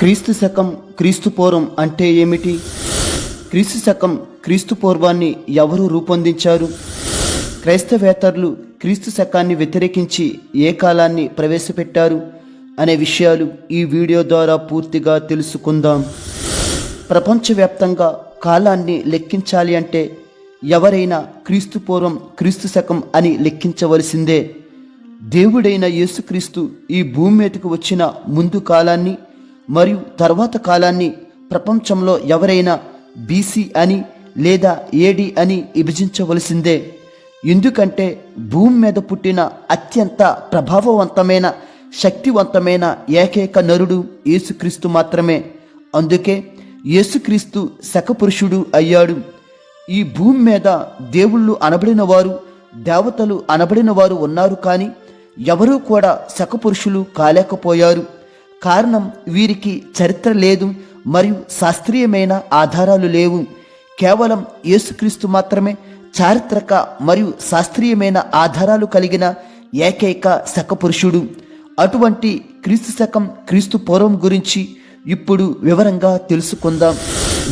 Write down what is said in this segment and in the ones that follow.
క్రీస్తు శకం క్రీస్తు పూర్వం అంటే ఏమిటి? క్రీస్తు శకం క్రీస్తు పూర్వాన్ని ఎవరు రూపొందించారు? క్రైస్తవేతరులు క్రీస్తు శకాన్ని వ్యతిరేకించి ఏ కాలాన్ని ప్రవేశపెట్టారు అనే విషయాలు ఈ వీడియో ద్వారా పూర్తిగా తెలుసుకుందాం. ప్రపంచవ్యాప్తంగా కాలాన్ని లెక్కించాలి అంటే ఎవరైనా క్రీస్తు పూర్వం క్రీస్తు శకం అని లెక్కించవలసిందే. దేవుడైన యేసుక్రీస్తు ఈ భూమి మీదకు వచ్చిన ముందు కాలాన్ని మరియు తర్వాత కాలాన్ని ప్రపంచంలో ఎవరైనా బీసీ అని లేదా ఏడి అని విభజించవలసిందే. ఎందుకంటే భూమి మీద పుట్టిన అత్యంత ప్రభావవంతమైన శక్తివంతమైన ఏకైక నరుడు యేసుక్రీస్తు మాత్రమే. అందుకే యేసుక్రీస్తు శకపురుషుడు అయ్యాడు. ఈ భూమి మీద దేవుళ్ళు అనబడిన వారు దేవతలు అనబడిన వారు ఉన్నారు కానీ ఎవరూ కూడా శకపురుషులు కాలేకపోయారు. కారణం వీరికి చరిత్ర లేదు మరియు శాస్త్రీయమైన ఆధారాలు లేవు. కేవలం యేసుక్రీస్తు మాత్రమే చారిత్రక మరియు శాస్త్రీయమైన ఆధారాలు కలిగిన ఏకైక శకపురుషుడు. అటువంటి క్రీస్తు శకం క్రీస్తు పూర్వం గురించి ఇప్పుడు వివరంగా తెలుసుకుందాం.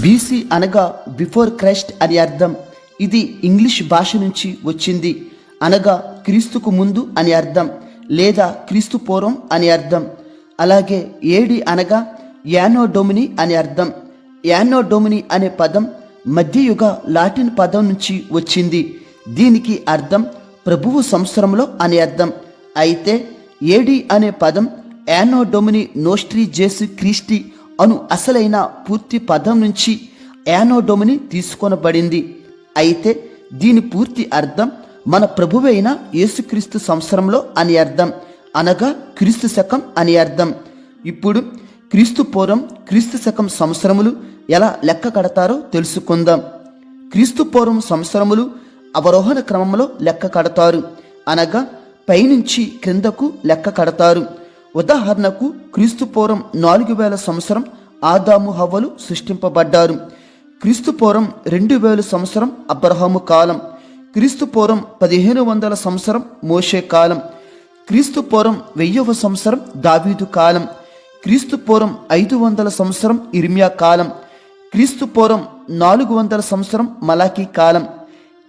బీసీ అనగా బిఫోర్ క్రైస్ట్ అని అర్థం. ఇది ఇంగ్లీష్ భాష నుంచి వచ్చింది. అనగా క్రీస్తుకు ముందు అని అర్థం లేదా క్రీస్తు పూర్వం అని అర్థం. అలాగే ఏడి అనగా యానో డొమిని అని అర్థం. యానో డొమిని అనే పదం మధ్యయుగ లాటిన్ పదం నుంచి వచ్చింది. దీనికి అర్థం ప్రభువు సంవత్సరంలో అని అర్థం. అయితే ఏడి అనే పదం యానో డొమిని నోస్ట్రీ జేసు క్రీస్టి అను అసలైన పూర్తి పదం నుంచి యానో డొమిని తీసుకొనబడింది. అయితే దీని పూర్తి అర్థం మన ప్రభువైన యేసుక్రీస్తు సంవత్సరంలో అని అర్థం. అనగా క్రీస్తు శకం అని అర్థం. ఇప్పుడు క్రీస్తు పూర్వం క్రీస్తు శకం సంవత్సరములు ఎలా లెక్క కడతారో తెలుసుకుందాం. క్రీస్తు పూర్వం సంవత్సరములు అవరోహణ క్రమంలో లెక్క కడతారు. అనగా పైనుంచి క్రిందకు లెక్క కడతారు. ఉదాహరణకు క్రీస్తు పూర్వం నాలుగు వేల సంవత్సరం ఆదాము హవ్వలు సృష్టింపబడ్డారు. క్రీస్తు పూర్వం రెండు వేల సంవత్సరం అబ్రహాము కాలం. క్రీస్తు పూర్వం పదిహేను వందల సంవత్సరం మోషే కాలం. క్రీస్తు పూర్వం వెయ్యవ సంవత్సరం దావీదు కాలం. క్రీస్తు పూర్వం ఐదు వందల సంవత్సరం ఇర్మియా కాలం. క్రీస్తు పూర్వం నాలుగు వందల సంవత్సరం మలాకీ కాలం.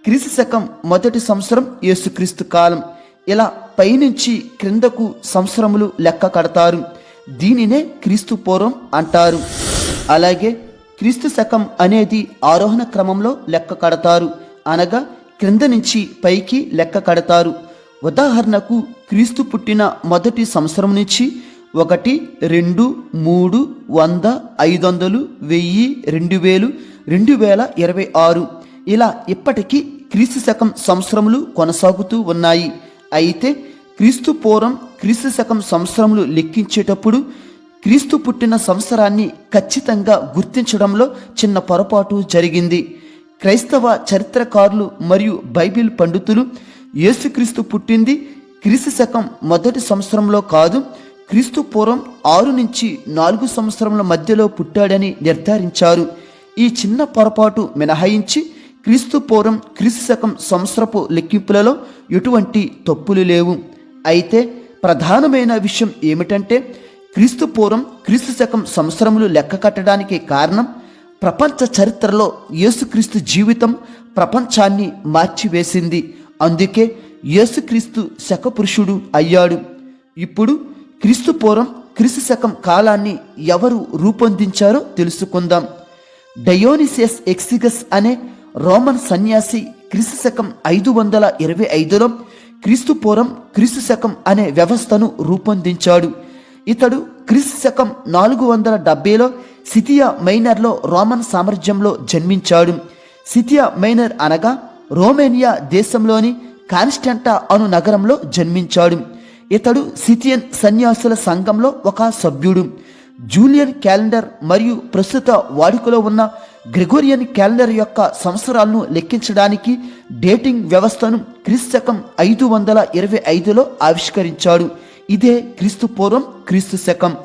క్రీస్తు శకం మొదటి సంవత్సరం యేసుక్రీస్తు కాలం. ఇలా పైనుంచి క్రిందకు సంవత్సరములు లెక్క కడతారు. దీనినే క్రీస్తు పూర్వం అంటారు. అలాగే క్రీస్తు శకం అనేది ఆరోహణ క్రమంలో లెక్క కడతారు. అనగా క్రింద నుంచి పైకి లెక్క కడతారు. ఉదాహరణకు క్రీస్తు పుట్టిన మొదటి సంవత్సరం నుంచి ఒకటి రెండు మూడు వంద ఐదు వందలు వెయ్యి రెండు వేలు రెండు వేల ఇరవై ఆరు. ఇలా ఇప్పటికీ క్రీస్తు శకం సంవత్సరములు కొనసాగుతూ ఉన్నాయి. అయితే క్రీస్తు పూర్వం క్రీస్తు శకం సంవత్సరములు లెక్కించేటప్పుడు క్రీస్తు పుట్టిన సంవత్సరాన్ని ఖచ్చితంగా గుర్తించడంలో చిన్న పొరపాటు జరిగింది. క్రైస్తవ చరిత్రకారులు మరియు బైబిల్ పండితులు యేసుక్రీస్తు పుట్టింది క్రీస్తు శకం మొదటి సంవత్సరంలో కాదు క్రీస్తు పూర్వం ఆరు నుంచి నాలుగు సంవత్సరముల మధ్యలో పుట్టాడని నిర్ధారించారు. ఈ చిన్న పొరపాటు మినహాయించి క్రీస్తు పూర్వం క్రీస్తు శకం సంవత్సరపు లెక్కింపులలో ఎటువంటి తప్పులు లేవు. అయితే ప్రధానమైన విషయం ఏమిటంటే క్రీస్తు పూర్వం క్రీస్తు శకం సంవత్సరములు లెక్క కట్టడానికి కారణం ప్రపంచ చరిత్రలో యేసుక్రీస్తు జీవితం ప్రపంచాన్ని మార్చివేసింది. అందుకే యేసుక్రీస్తు శకపురుషుడు అయ్యాడు. ఇప్పుడు క్రీస్తు పూర్వం క్రీస్తు శకం కాలాన్ని ఎవరు రూపొందించారో తెలుసుకుందాం. డయోనిసియస్ ఎక్సిగస్ అనే రోమన్ సన్యాసి క్రీస్తు శకం ఐదు వందల ఇరవై ఐదులో క్రీస్తు పూర్వం క్రీస్తు శకం అనే వ్యవస్థను రూపొందించాడు. ఇతడు క్రీస్తు శకం నాలుగు వందల డెబ్బైలో సిథియా మైనర్లో రోమన్ సామ్రాజ్యంలో జన్మించాడు. సిథియా మైనర్ అనగా రోమేనియా దేశంలోని కాన్స్టంటా అను నగరంలో జన్మించాడు. ఇతడు సిథియన్ సన్యాసుల సంఘంలో ఒక సభ్యుడు. జూలియన్ క్యాలెండర్ మరియు ప్రస్తుత వాడుకలో ఉన్న గ్రెగోరియన్ క్యాలెండర్ యొక్క సంవత్సరాలను లెక్కించడానికి డేటింగ్ వ్యవస్థను క్రీస్తకం ఐదు వందల ఇరవై ఐదులో ఆవిష్కరించాడు. ఇదే క్రీస్తు పూర్వం క్రీస్తు శకం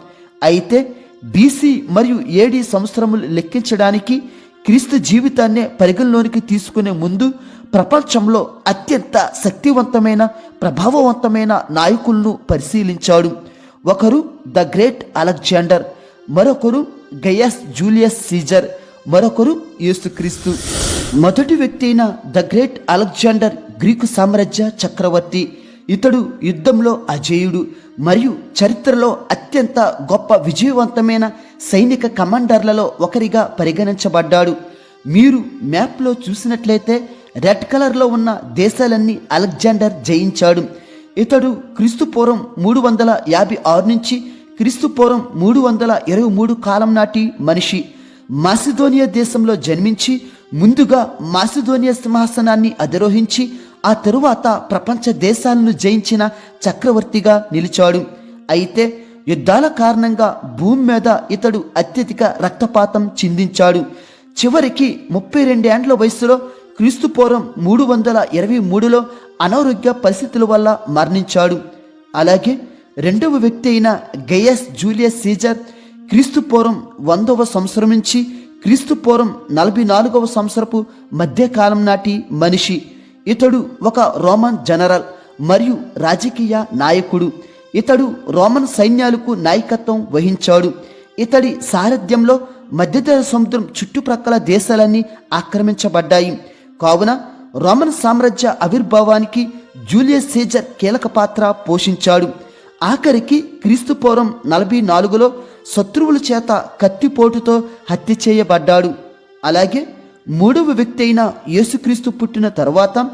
అయితే బీసీ మరియు ఏడి సంవత్సరములు లెక్కించడానికి క్రీస్తు జీవితాన్నే పరిగణలోనికి తీసుకునే ముందు ప్రపంచంలో అత్యంత శక్తివంతమైన ప్రభావవంతమైన నాయకులను పరిశీలించాడు. ఒకరు ద గ్రేట్ అలెగ్జాండర్ మరొకరు గయస్ జూలియస్ సీజర్ మరొకరు యేసుక్రీస్తు మొదటి వ్యక్తి అయిన ద గ్రేట్ అలెగ్జాండర్ గ్రీకు సామ్రాజ్య చక్రవర్తి. ఇతడు యుద్ధంలో అజేయుడు మరియు చరిత్రలో అత్యంత గొప్ప విజయవంతమైన సైనిక కమాండర్లలో ఒకరిగా పరిగణించబడ్డాడు. మీరు మ్యాప్లో చూసినట్లయితే రెడ్ కలర్లో ఉన్న దేశాలన్నీ అలెగ్జాండర్ జయించాడు. ఇతడు క్రీస్తు పూర్వం మూడు వందల యాభై ఆరు నుంచి క్రీస్తు పూర్వం మూడు వందల ఇరవై మూడు కాలం నాటి మనిషి. మాసిదోనియా దేశంలో జన్మించి ముందుగా మాసిదోనియా సింహాసనాన్ని అధిరోహించి ఆ తరువాత ప్రపంచ దేశాలను జయించిన చక్రవర్తిగా నిలిచాడు. అయితే యుద్ధాల కారణంగా భూమి మీద ఇతడు అత్యధిక రక్తపాతం చిందించాడు. చివరికి ముప్పై రెండేండ్ల వయసులో క్రీస్తు పూర్వం మూడు వందల ఇరవై మూడులో అనారోగ్య పరిస్థితుల వల్ల మరణించాడు. అలాగే రెండవ వ్యక్తి అయిన గయస్ జూలియస్ సీజర్ క్రీస్తు పూర్వం వందవ సంవత్సరం నుంచి క్రీస్తు పూర్వం నలభై నాలుగవ సంవత్సరపు మధ్యకాలం నాటి మనిషి. ఇతడు ఒక రోమన్ జనరల్ మరియు రాజకీయ నాయకుడు. ఇతడు రోమన్ సైన్యాలకు నాయకత్వం వహించాడు. ఇతడి సారథ్యంలో మధ్యధర సముద్రం చుట్టుప్రక్కల దేశాలన్నీ ఆక్రమించబడ్డాయి. కావున రోమన్ సామ్రాజ్య ఆవిర్భావానికి జూలియస్ సీజర్ కీలక పాత్ర పోషించాడు. ఆఖరికి క్రీస్తుపూర్వం నలభై నాలుగులో శత్రువుల చేత కత్తిపోటుతో హత్య చేయబడ్డాడు. అలాగే మూడవ వ్యక్తి అయిన యేసుక్రీస్తు పుట్టిన తర్వాత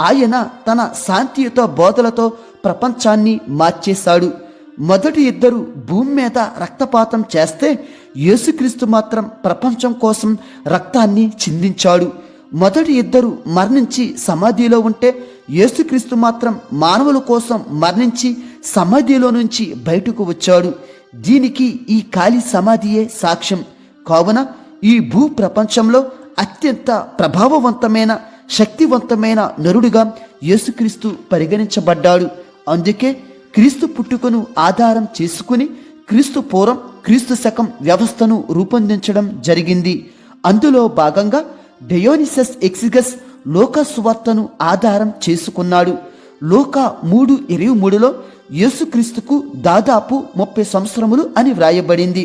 ఆయన తన శాంతియుత బోధలతో ప్రపంచాన్ని మార్చేశాడు. మొదటి ఇద్దరు భూమి మీద రక్తపాతం చేస్తే యేసుక్రీస్తు మాత్రం ప్రపంచం కోసం రక్తాన్ని చిందించాడు. మొదటి ఇద్దరు మరణించి సమాధిలో ఉంటే యేసుక్రీస్తు మాత్రం మానవుల కోసం మరణించి సమాధిలో నుంచి బయటకు వచ్చాడు. దీనికి ఈ ఖాళీ సమాధియే సాక్ష్యం. కావున ఈ భూ ప్రపంచంలో అత్యంత ప్రభావవంతమైన శక్తివంతమైన నరుడుగా యేసుక్రీస్తు పరిగణించబడ్డాడు. అందుకే క్రీస్తు పుట్టుకను ఆధారం చేసుకుని క్రీస్తు పూర్వం క్రీస్తు శకం వ్యవస్థను రూపొందించడం జరిగింది. అందులో భాగంగా డయోనిసస్ ఎక్సిగస్ లోక సువార్తను ఆధారం చేసుకున్నాడు. లోక మూడు ఇరవై మూడులో యేసుక్రీస్తుకు దాదాపు ముప్పై సంవత్సరములు అని వ్రాయబడింది.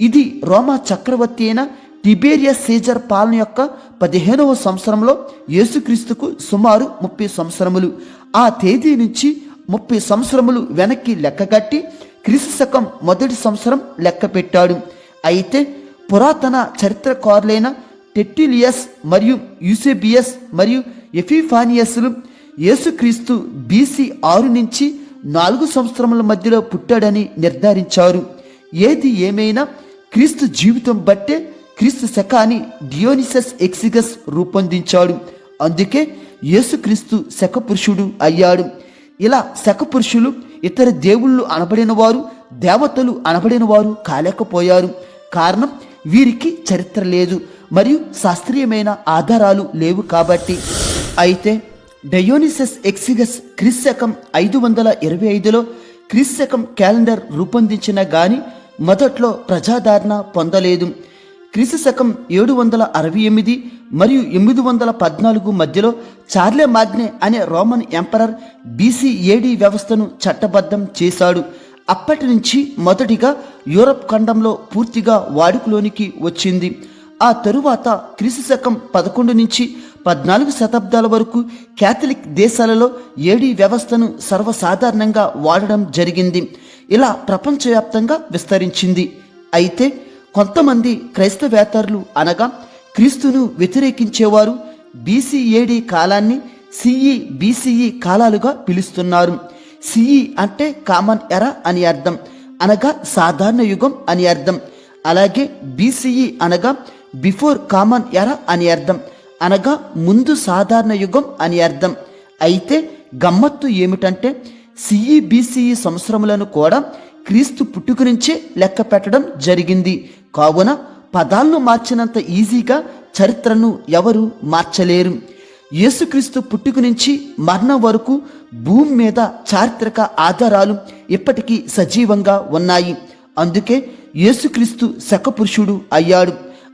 ఇది రోమా చక్రవర్తి అయిన టిబేరియస్ సీజర్ పాలన యొక్క పదిహేనవ సంవత్సరంలో యేసుక్రీస్తుకు సుమారు ముప్పై సంవత్సరములు. ఆ తేదీ నుంచి ముప్పై సంవత్సరములు వెనక్కి లెక్కగట్టి క్రీస్తు శకం మొదటి సంవత్సరం లెక్క పెట్టాడు. అయితే పురాతన చరిత్రకారులైన టెట్టిలియస్ మరియు యూసెబియస్ మరియు ఎఫిఫానియస్లు యేసుక్రీస్తు బీసీ ఆరు నుంచి నాలుగు సంవత్సరముల మధ్యలో పుట్టాడని నిర్ధారించారు. ఏది ఏమైనా క్రీస్తు జీవితం బట్టే క్రీస్తు శకాన్ని డియోనిసస్ ఎక్సిగస్ రూపొందించాడు. అందుకే యేసుక్రీస్తు శకపురుషుడు అయ్యాడు. ఇలా శకపురుషులు ఇతర దేవుళ్ళు అనబడిన వారు దేవతలు అనబడిన వారు కాలేకపోయారు. కారణం వీరికి చరిత్ర లేదు మరియు శాస్త్రీయమైన ఆధారాలు లేవు కాబట్టి. అయితే డయోనిసస్ ఎక్సిగస్ క్రిస్శకం ఐదు వందల ఇరవై ఐదులో క్రిస్శకం క్యాలెండర్ రూపొందించిన గాని మొదట్లో ప్రజాదరణ పొందలేదు. క్రీస్తు శకం ఏడు వందల అరవై ఎనిమిది మరియు ఎనిమిది వందల పద్నాలుగు మధ్యలో చార్లే మాగ్నే అనే రోమన్ ఎంపరర్ బీసీ ఏడీ వ్యవస్థను చట్టబద్ధం చేశాడు. అప్పటి నుంచి మొదటిగా యూరప్ ఖండంలో పూర్తిగా వాడుకలోనికి వచ్చింది. ఆ తరువాత క్రీస్తు శకం పదకొండు నుంచి పద్నాలుగు శతాబ్దాల వరకు క్యాథలిక్ దేశాలలో ఏడీ వ్యవస్థను సర్వసాధారణంగా వాడడం జరిగింది. ఇలా ప్రపంచవ్యాప్తంగా విస్తరించింది. అయితే కొంతమంది క్రైస్తవేతరులు అనగా క్రీస్తును వ్యతిరేకించేవారు బీసీఏడి కాలాన్ని సిఈ బీసీఈ కాలాలుగా పిలుస్తున్నారు. సిఈ అంటే కామన్ ఎరా అని అర్థం. అనగా సాధారణ యుగం అని అర్థం. అలాగే బీసీఈ అనగా బిఫోర్ కామన్ ఎరా అని అర్థం. అనగా ముందు సాధారణ యుగం అని అర్థం. అయితే గమ్మత్తు ఏమిటంటే సిఈ బీసీఈ సంవత్సరములను కూడా క్రీస్తు పుట్టుక నుంచే లెక్క పెట్టడం జరిగింది. కావున పదాలను మార్చినంత ఈజీగా చరిత్రను ఎవరు మార్చలేరు. యేసుక్రీస్తు పుట్టుక నుంచి మరణం వరకు భూమి మీద చారిత్రక ఆధారాలు ఇప్పటికీ సజీవంగా ఉన్నాయి. అందుకే యేసుక్రీస్తు శకపురుషుడు అయ్యాడు.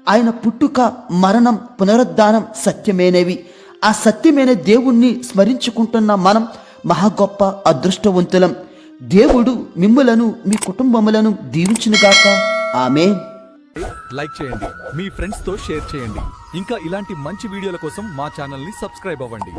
ఆయన పుట్టుక మరణం పునరుద్ధానం సత్యమైనవి. ఆ సత్యమైన దేవుణ్ణి స్మరించుకుంటున్న మనం మహా గొప్ప అదృష్టవంతులం. దేవుడు మిమ్ములను మీ కుటుంబములను దీవించునుగాక. ఆమె లైక్ చేయండి. మీ ఫ్రెండ్స్తో షేర్ చేయండి. ఇంకా ఇలాంటి మంచి వీడియోల కోసం మా ఛానల్ని సబ్స్క్రైబ్ అవ్వండి.